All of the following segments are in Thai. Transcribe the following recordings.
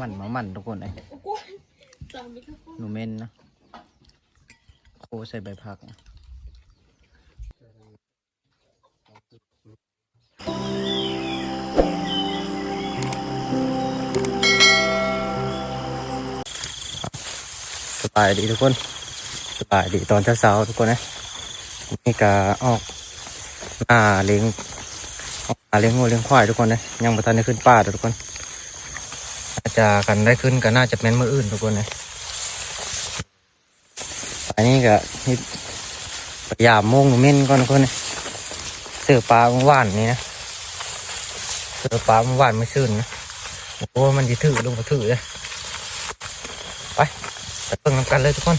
มันมามันทุกคนเลยตามไปทุกคนหนูเม่นนะโคใส่ใบผักนะสบายดีทุกคน สบายดีตอนเช้าๆทุกคนนะนี่ก็ออกหน้าเลี้ยงออกหน้าเลี้ยงงูเลี้ยงควายทุกคนนะยังไม่ทันได้ขึ้นป่าเลยทุกคน อาจะกันได้ขึ้นก็น่าจะเป็นมืออื่นทุกคนนะอันนี้ก็นี่พยายามมงหนูเม่นก่อนทุกคนนะเสือปลาเมื่อวานนี่นะเสือปลาเมื่อวานไม่ซื่นนะโอ้มันจะถือลงมาถือเลยไปไปเพิ่งน้ำกันเลยทุกคน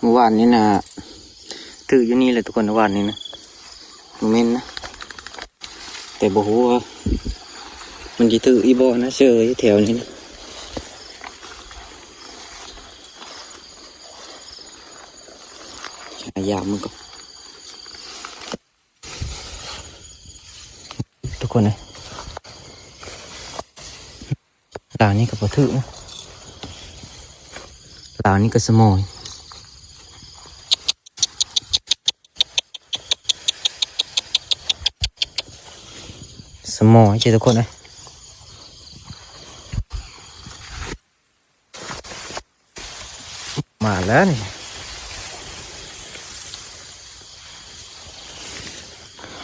เมื่อวานนี้นะถืออยู่นี่เลยทุกคนเมื่อวานนี้นะเม่นนะ แต่บอกว่ามันจะถืออีโบนะเชื่ออยู่แถวนี้นะพยายามันก็ทุกคนเลยลาวนี้ก็ปะทึกนะลาวนี้ก็สมอย มอยใช่ทุกคนเลยมาแล้วนี่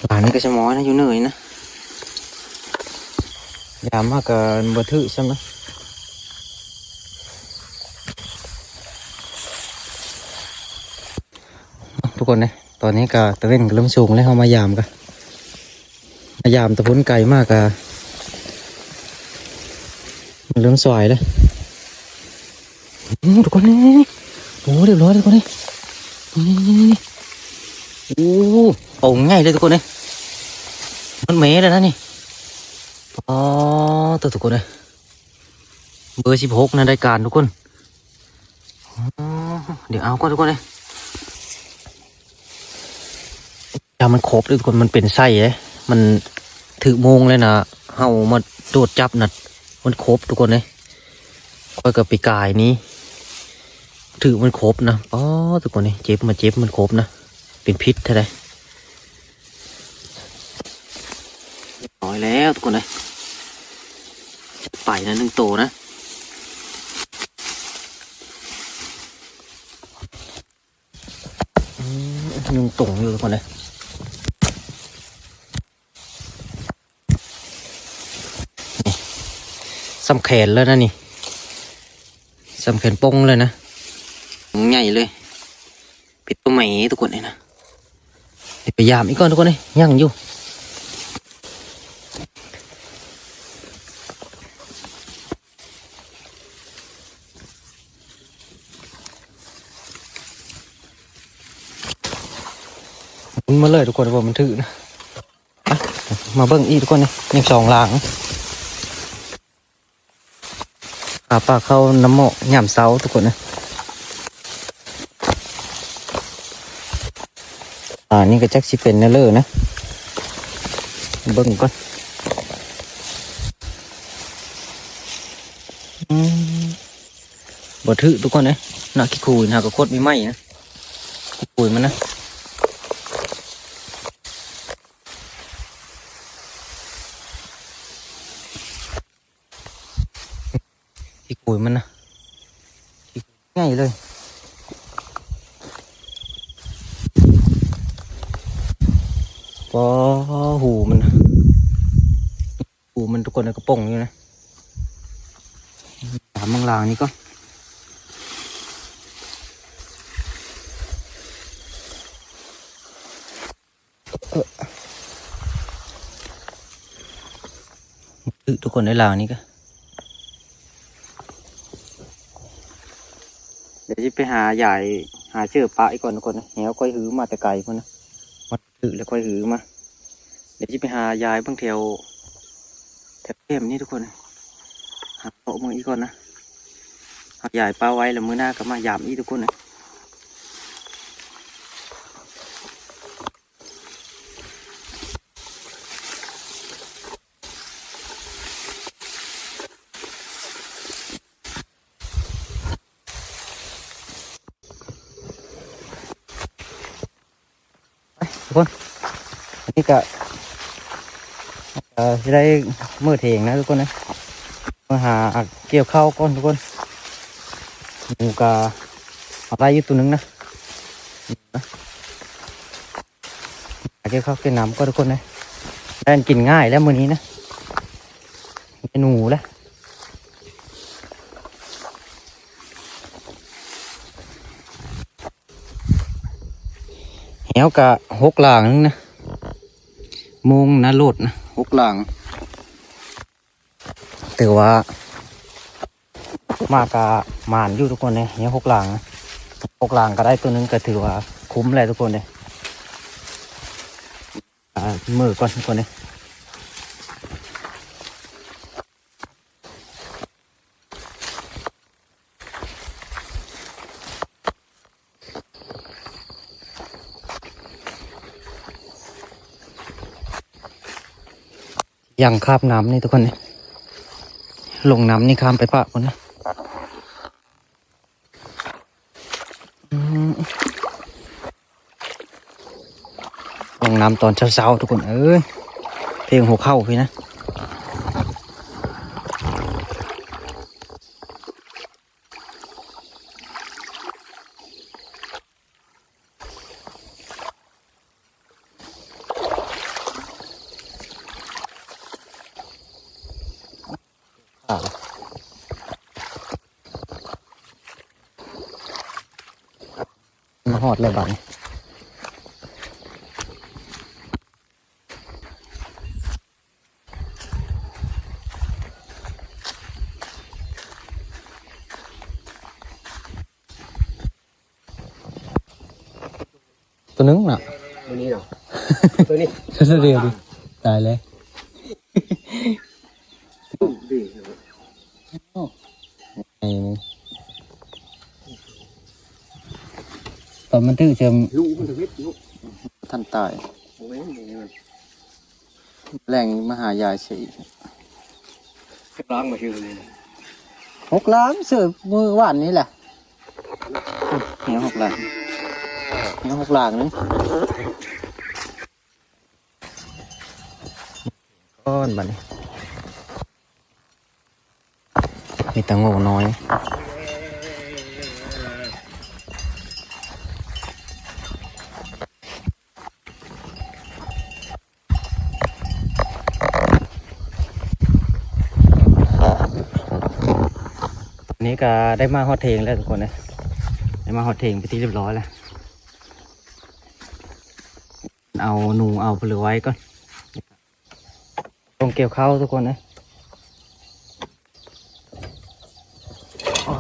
หลานก็จะมอนะอยู่เหนื่อยนะยามมากกับบัถือใช่ไหมทุกคนเนี่ยตอนนี้ก็ตะเวนก็เริ่มสูงแล้วเขามายามกัน มายามตะพุนไก่มากกะมันเริ่มสวยแล้วอื้อทุกคนนี่โอ้เรียบร้อยทุกคนนี่นี่นี่นี่โอ้โอ่งง่ายเลยทุกคนเลยมันเมเลยนะนี่อ๋อตัวทุกคนเลยเบอร์สิบหกนะรายการทุกคนเดี๋ยวเอาก่อนทุกคนเลยยามันครบเลยทุกคนมันเป็นไส้เลย มันถือโมงเลยนะเฮามาโดดจับนะมันครบทุกคนเลยค่อยกับปีกายนี้ถือมันครบนะอ๋อทุกคนเลยเจ็บมาเจ็บมันครบนะ เป็นพิษเท่าไรน้อยแล้วทุกคนเลยจัดไปนะหนึ่งโตนะยุงตุ่งอยู่ทุกคนเลย สำแขนแล้วนะนี่สำแขนปงเลยนะใหญ่เลยปิดตัวใหม่ทุกคนเลยนะเดี๋ยวพยายามอีกก่อนทุกคนเลยยังอยู่มันมาเลยทุกคนว่ามันถือนะอะมาเบิ้งอีกทุกคนเลยยังสองหลัง อาปลาเข้าน้ำหมอกย่ำเสาทุกคนนะอ่านี่ก็จักสิเป็นเนเลอร์นะเบิ่งก่อนอืมบ่ถือทุกคนเลยน่าขี้คุยนะก็โคตรมีไหมนะขี้คุยมันนะ ขี้คุยมันนะง่ายเลยพอหูมันหูมันทุกคนในกระป๋องอยู่นะถามบางลางนี่ก็ทุกคนในลางนี้ก็เดี๋ยวจะ ไปหาใหญ่หาเชือกปลาอีกก่อนทุกคนนะแหวค่อยหือมาแต่ไกลคนนะมันถือแล้วค่อยหือมาเดี๋ยวจะไปหายายบางแถวแถวเข้มนี่ทุกคนนะหาโต๊ะมึงอีกก่อนนะหายายปลาไว้แล้วมือหน้าก็มายามอีกทุกคนนะุกคนอันนี้ก็จะได้มือเทงนะทุกคนนะมาหาเกี่ยวข้าวก่อนทุกคนหมูกาอะไรอยู่ตัวหนึงนะหาเกี่ยวข้าวกินน้ำก็ทุกคนนะได้กินง่ายแล้วมื้อนี้นะเมนูแล้ว แหว กะหกหลางนึงนะมุงนะโลดนะหกหลางถือว่ามากกะมานอยู่ทุกคนเลยแหวหกหลางนะหกหลางก็ได้ตัวหนึงก็ถือว่าคุ้มเลยทุกคนเลยอ่ามือก่อนทุกคนเลย ยังคาบน้ำนี่ทุกคนเลยลงน้ำนี่ข้ามไปปะคนนะลงน้ำตอนเช้าๆทุกคนเอ้ยเพลงหัวเข้าพี่นะ หอดเลยบัดนี้ตัวนึงน่ะตัวนี้เนาะตัวนี้ตัวเดียวดิตายเลยดีไอ้นี่ตอน มันตื้อเจิมลูกมันจะเวทลูกท่านตายโอ้ยนี่มันแรงมหายายสีล้างมาชื่อเลยหกล้านเสือมือว่านนี้แหละเหี่ยวหกล้านเหี่ยวหกล้านนึงก้อนบัดนี้มีแตังโง่น้อย นนี้ก็ได้มาฮอตเทงแล้วทุกคนนะได้มาฮอตเทงไปที่เรียบร้อยแล้ว เอาหนูเอาไปลือไว้ก่อนต้องเกี่ยวเข้าทุกคนนะอ๋อ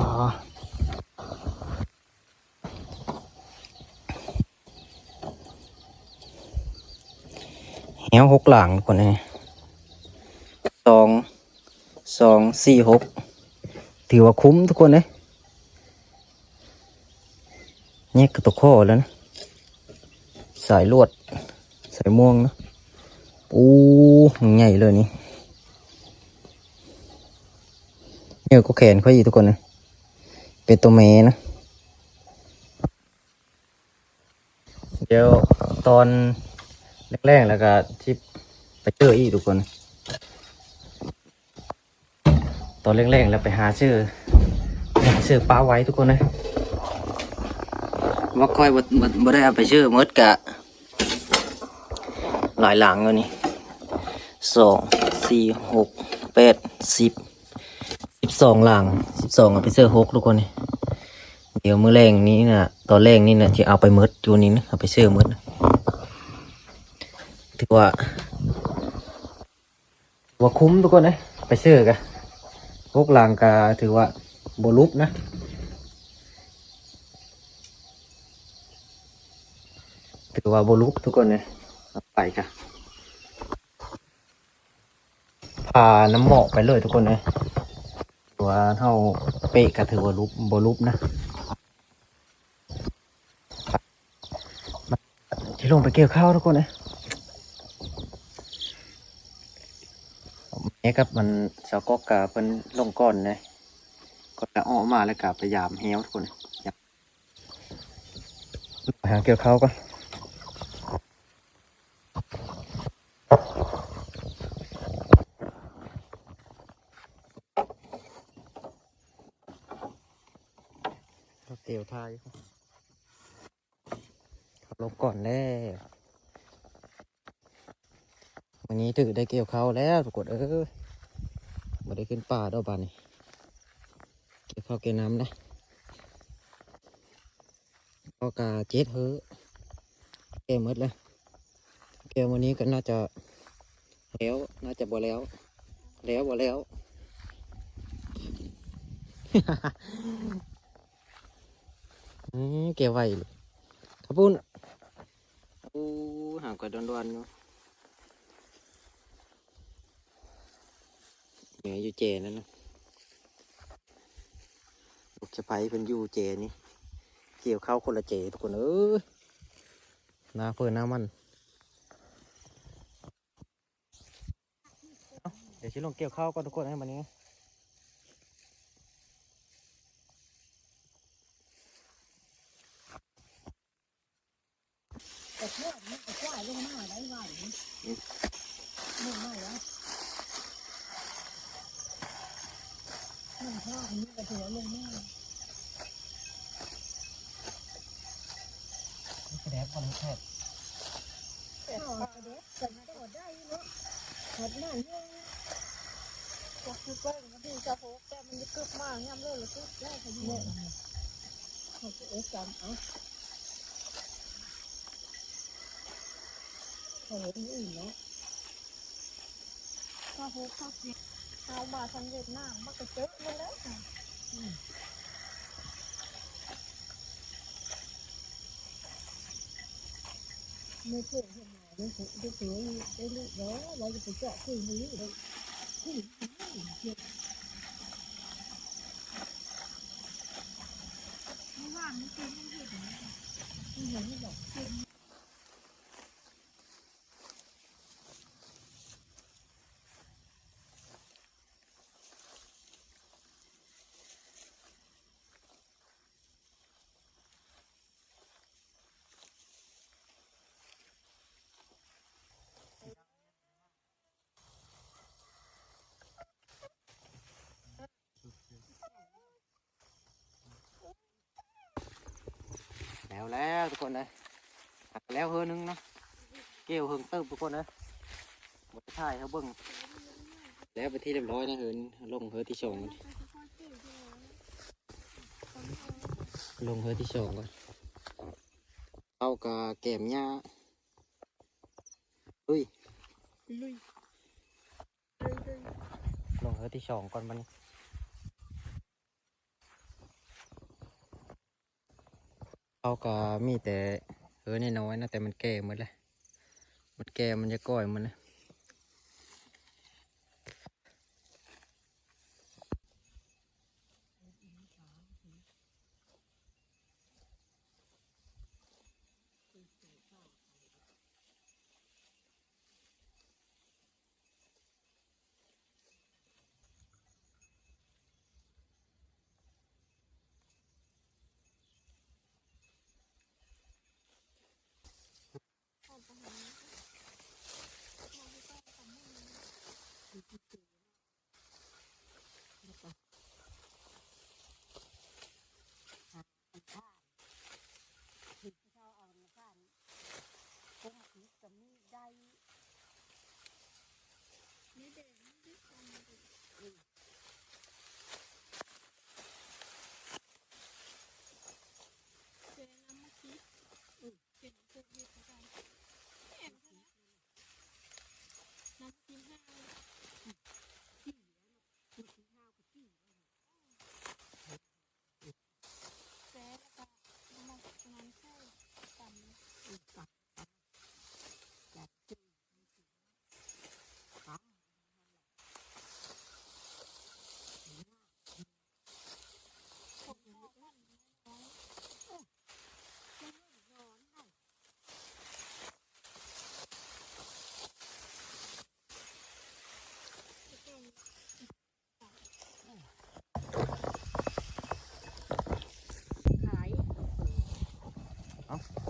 แหวหกหลังทุกคนนะสองสองสี่หก ถือว่าคุ้มทุกคนเลยเนี่ยกระตุกข้อแล้วนะ สายลวด สายม่วงนะโอ้ใหญ่เลยนี่เนี่ยก็แขนเขาอีกทุกคนนะเป็นตัวเมนะ เดี๋ยวตอนแรกๆแล้วก็ที่ไปเจออีกทุกคน ตอนแรกๆแล้วไปหาชื่อหาชื่อป้าไว้ทุกคนนะว่าค่อยบ่บ่บ่ได้เอาไปชื่อมดกะ หลายหลังแล้วนี่สองสี่หกแปดสิบสิบสองหลังสิบสองเอาไปเสื้อหกทุกคนนี่เดี๋ยวมื้อแรงนี้นะตอนแรกนี่นะที่เอาไปมดอยู่นี้นะเอาไปเสื้อมดถือว่าว่าคุ้มทุกคนนะไปเสื้อกัน พวกลางกาถือว่าบลุบนะถือว่าบลุบทุกคนเลยเอาไปกันพาน้ำหมอกไปเลยทุกคนเลยถือว่าเท่าเป๊ะก็ถือว่าลุบบลุบนะที่ลงไปเกี่ยวข้าวทุกคนเลย นี่ครับมันสกอกกะเป็นลงก้อนเลยก็จะอ้อกมาแล้วกะพยายามเหี้ยวทุกคนหาเกี่ยวเขาก่อนเกี่ยวทายครับลงก่อนแล้ว วันนี้ถือได้เกี่ยวเขาแล้วปรากฏเออมาได้ขึ้นป่าดอกบานนี่เกี่ยวเขาเกี่ยวน้ำนะก็กาเจ็ดเฮ้อเกี่ยวหมดเลยเกี่ยววันนี้ก็น่าจะแล้วน่าจะบ่แล้ว แล้วบ่แล้วเกี่ยวไว้เลยขบคุญโอ้ห่างกว่าดอนๆเนาะ แหมอยู่เจนั่นนะลูกสะใภ้เพิ่นอยู่เจนี่ เกี่ยวเข้าวคนละเจทุกคนเอ้ยหน้าเพิ่นหน้ามันเดี๋ยวชิลงเกี่ยวข้าวก่อนทุกคนให้มันนี้แต่เพื่อนมันก็ควายลงมาได้ไหวมึงไม่แล้ว มึงชอบนี่กระถือลงมาแดบคนแทบข้ากระเด็ดกันก็ได้เนาะหดหน้าเนี่ยก็คือเปิ้ลมันที่จะโผล่แต่มันจะกึบมากย่ำเลยเลยกึบได้ขยี้เขาจะเอ๊ะจำเอาเขาเห็นอื่นเนาะข้าวโพดข้าวเปียก เอามาทางเวียดนามมันก็เจอมาแล้วค่ะไม่เคยเห็นหน้าไม่เคยได้เจอได้ลูกเนาะเราจะไปเจาะคุยนี้เลยคุยนี้ไม่ว่ามันเป็นมันเห็นมันเห็นไม่บอกเป็น แล้วแล้วทุกคนเลยหักแล้วเฮือนึงนะเกี่ยวเฮิงเติมทุกคนนะบดท้ายเขาเบิ้งแล้วไปนที่เรียบร้อยนะเฮินลงเฮือที่สองก่อนลงเฮือที่สองก่อนเอากะแกมหญ้าเฮ้ยลุยลงเฮือที่สองก่อนมัน เอาก็มีแต่เออน้อยๆนะแต่มันแก่หมดเลยมันแก่มันจะก้อยมันนะ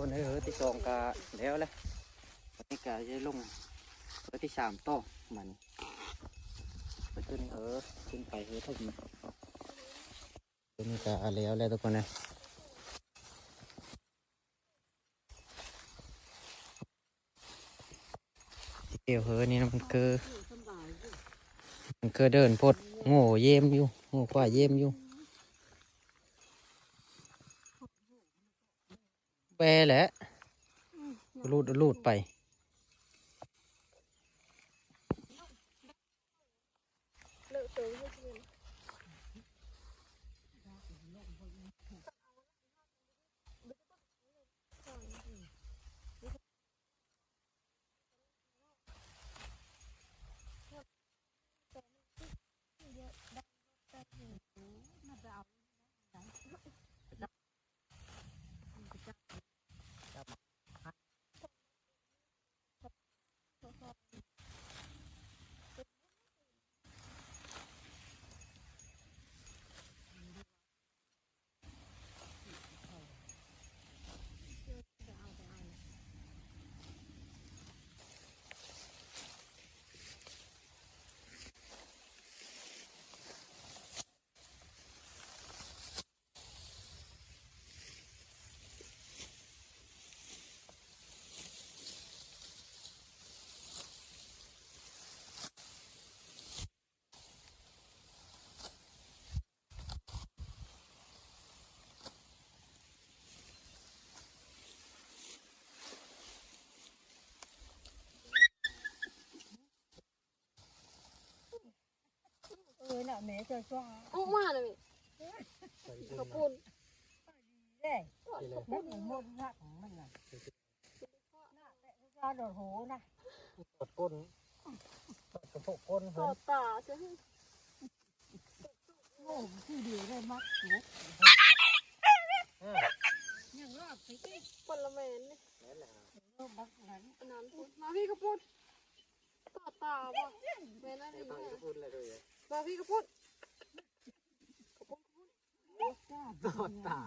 คนเฮ้ยที่สองกะแล้วแหละวันนี้กะจะลงเฮ้ยที่สามต่อมันไปขึ้นเฮ้ยขึ้นไปเฮ้ยทุ่มตัวนี้กะแล้วแล้วทุกคนนะเดี๋ยวเฮ้ยนี่มันคือมันคือเดินพดโง่เยี่ยมอยู่โง่กว่าเยี่ยมอยู่ แปรแหละรูดรูดไป เออน่ะแม่จะจ้าออกมาเลยขอบคุณเด้มันหมดนักมันน่ะน่าแต่จ้าโดดโหนะกดก้นกดกระโปงก้นต่อตาใช่ไหมโง่ที่เดียวได้มักสุกยังรอบไปที่ปลแมนนี่โลกบักนั้นอันนั้นพูดมาพี่ก็พูดต่อตาว่ะแม่นั่นเองนะ มาพี่ก็พูดจ้าต่อตา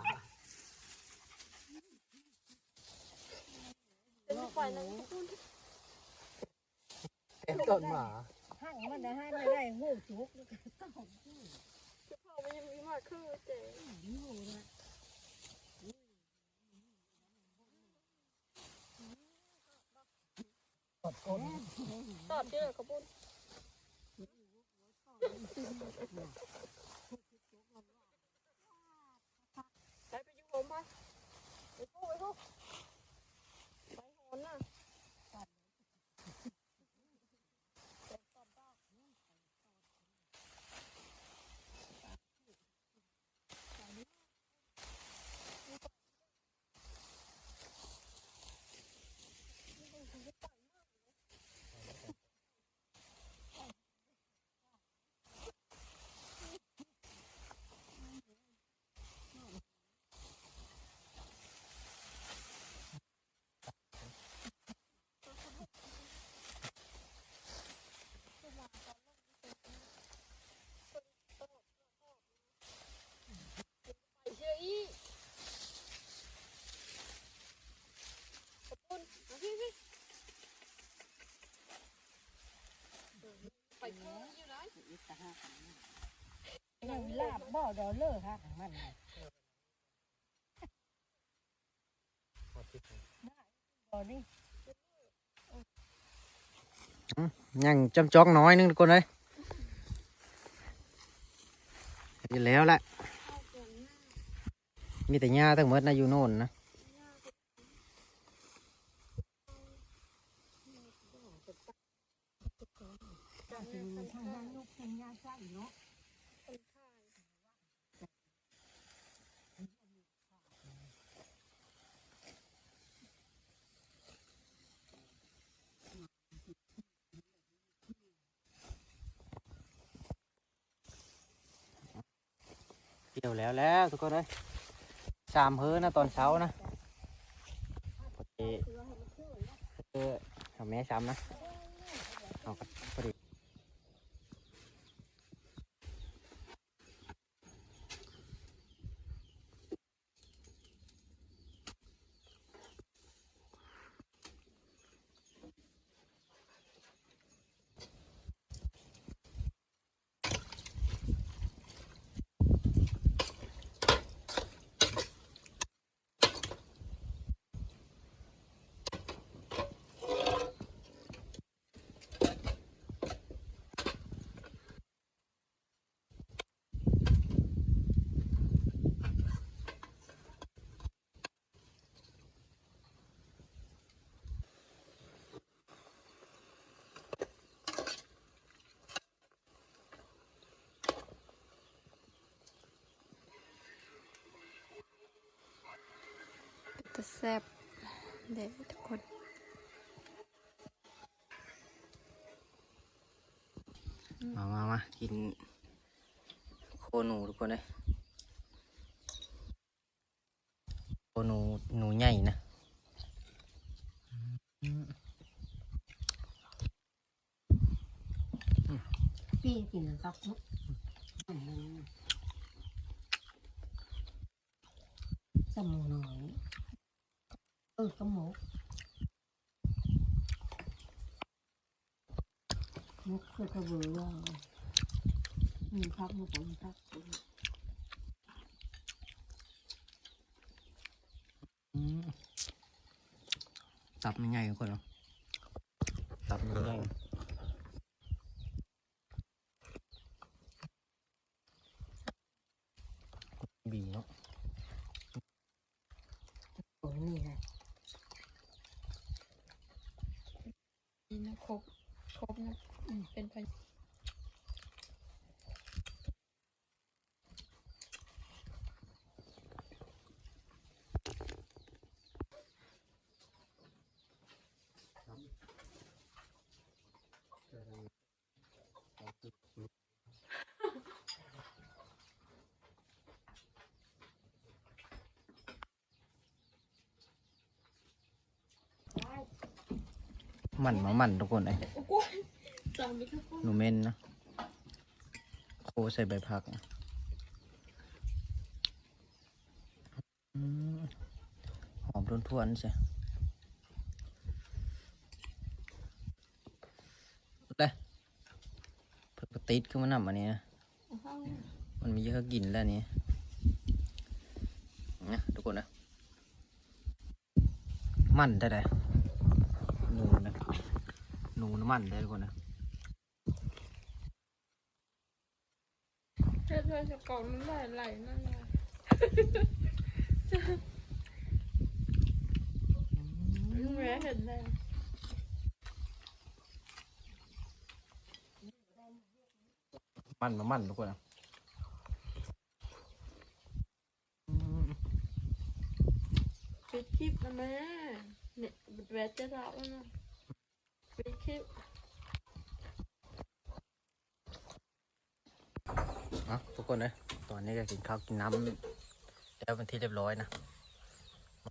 เป็นไฟนั่นก็พูดเต็มต้นหมาหั่งมันนะหั่งไม่ได้โง่สุกแล้วก็ต้อง จะพามันยังมีมากขึ้นเจ๊ อยู่นะ กดก้น ตอดเจ๊ก็พูดไปไปอยู่ผมไปไปพูดไปพูดไปหอนน่ะ ไปเชื่ออีขอบคุณมาพี่พี่ ไปพูดอยู่ไหนยังลาบบ่อดอเลอร์ฮะมันบ่อนี่ยังจำจอกน้อยนึงทุกคนเลยอยู่แล้วแหละเอาเกินหน้ามีแต่หญ้าทั้งหมดนะอยู่โน่นนะ จ้าสิทางนั้นลูกทางยาใส่เนาะ คนขาย เกี่ยวแล้วแล้วทุกคนเลย สามเฮ้อนะตอนเช้านะเออเออเอาแม่ซ้ำนะ แต่แซ่บเด็ดทุกคนมามามากินโคหนูทุกคนเลยโคหนูหนูใหญ่นะอืมพี่กินกับมุกสมองน้อยเออกระหมก มุกคือกระเบือมีพักมุกมีพัก อืมตับมันใหญ่ทุกคนเนาะตับมันใหญ่บีเนาะ โอ้นี่ไง นี่นะครบครบนะอืมเป็นพย มันมามันทุกคนเลยโอ้โหจำไม่ค่อยพูดหนูเม่นนะโคใส่ใบผักนะอืมหอมทวนๆใช่เลยเพิ่งกระติดขึ้นมานำอันนี้นะห้องมันมีเยอะกินแล้วนี่นะทุกคนนะมันได้เลยหนูนะ หนูน้ำมันได้ทุกคนนะเพื่อนเพื่อนจะกรอกน้ำลายไหลนั่นไงแม่เห็นแล้วมันมามันทุกคนนะอืมปิดคลิปนะแม่เนี่ยบิดแวดจะรับแล้วนะ ปิดคลิปอะทุกคนเลยตอนนี้ก็กินข้าวกินน้ำแล้วเป็นที่เรียบร้อยนะ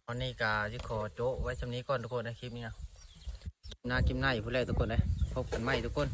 วันนี้ก็จะขอโจะไว้ชำนี้ก่อนทุกคนนะคลิปนี้นะหน้าคลิปหน้าอยู่ผู้เลยทุกคนเลยพบกันใหม่ทุกคน